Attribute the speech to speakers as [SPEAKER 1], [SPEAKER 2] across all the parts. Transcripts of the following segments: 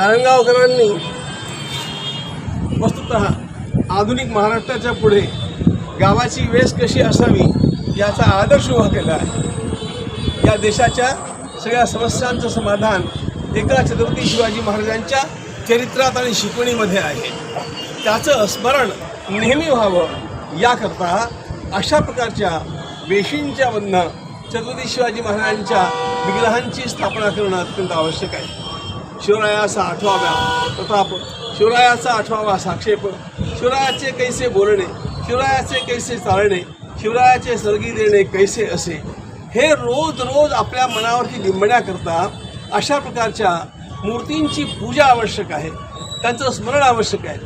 [SPEAKER 1] नारायणगावकरांनी वस्तुत आधुनिक महाराष्ट्राच्या पुढे गावाची वेश कशी असावी याचा आदर्श उभा केला आहे. या देशाच्या सगळ्या समस्यांचं समाधान एका छत्रपती शिवाजी महाराजांच्या चरित्रात आणि शिकवणीमध्ये आहे. त्याचं स्मरण नेहमी व्हावं याकरता अशा प्रकारच्या वेशींच्या मधनं छत्रपती शिवाजी महाराजांच्या विग्रहांची स्थापना करणं अत्यंत आवश्यक आहे. शिवरायाचा आठवावा प्रताप शिवरायाचा आठवावा साक्षेप. शिवरायाचे कैसे बोलणे शिवरायाचे कैसे चालणे शिवरायाचे सर्गी देणे कैसे असे. हे रोज रोज आपल्या मनावरती बिंबण्याकरता अशा प्रकारच्या मूर्तींची पूजा आवश्यक आहे. त्यांचं स्मरण आवश्यक आहे.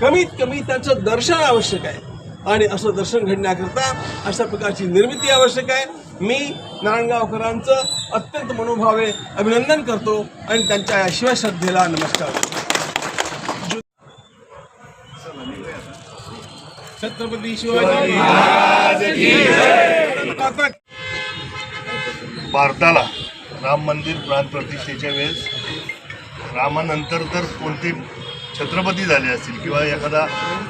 [SPEAKER 1] कमीत कमी त्यांचं दर्शन आवश्यक आहे. आणि असं दर्शन घडण्याकरता अशा प्रकारची निर्मिती आवश्यक आहे. मी नारायणगावकरांचं अत्यंत मनोभावे अभिनंदन करतो आणि त्यांच्या या शिवश्रद्धेला नमस्कार. छत्रपती शिवाजी
[SPEAKER 2] भारताला राम मंदिर प्राण प्रतिष्ठेच्या वेळेस रामानंतर तर कोणते छत्रपती झाले असतील किंवा एखादा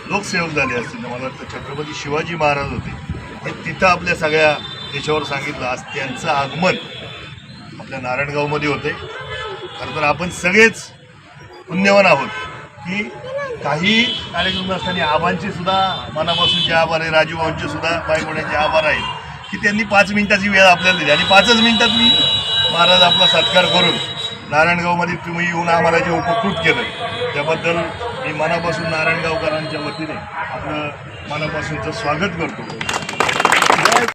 [SPEAKER 2] लोकसेवक झाले असतील मला वाटतं छत्रपती शिवाजी महाराज होते. हे तिथं आपल्या सगळ्या याच्यावर सांगितलं आज त्यांचं आगमन आपल्या नारायणगावमध्ये होते खरं तर आपण सगळेच पुण्यवान आहोत की काही कार्यक्रम असताना आबांचे सुद्धा मनापासूनचे आभार आहे राजू सुद्धा पायगोड्याचे आभार आहेत की त्यांनी पाच मिनिटाची वेळ आपल्याला दिली. आणि पाचच मिनिटात मी महाराज आपला सत्कार करून नारायणगावमध्ये तुम्ही येऊन आम्हाला जे उपकृत केलं त्याबद्दल मी मनापासून नारायणगावकरांच्या वतीने आपलं मनापासूनचं स्वागत करतो.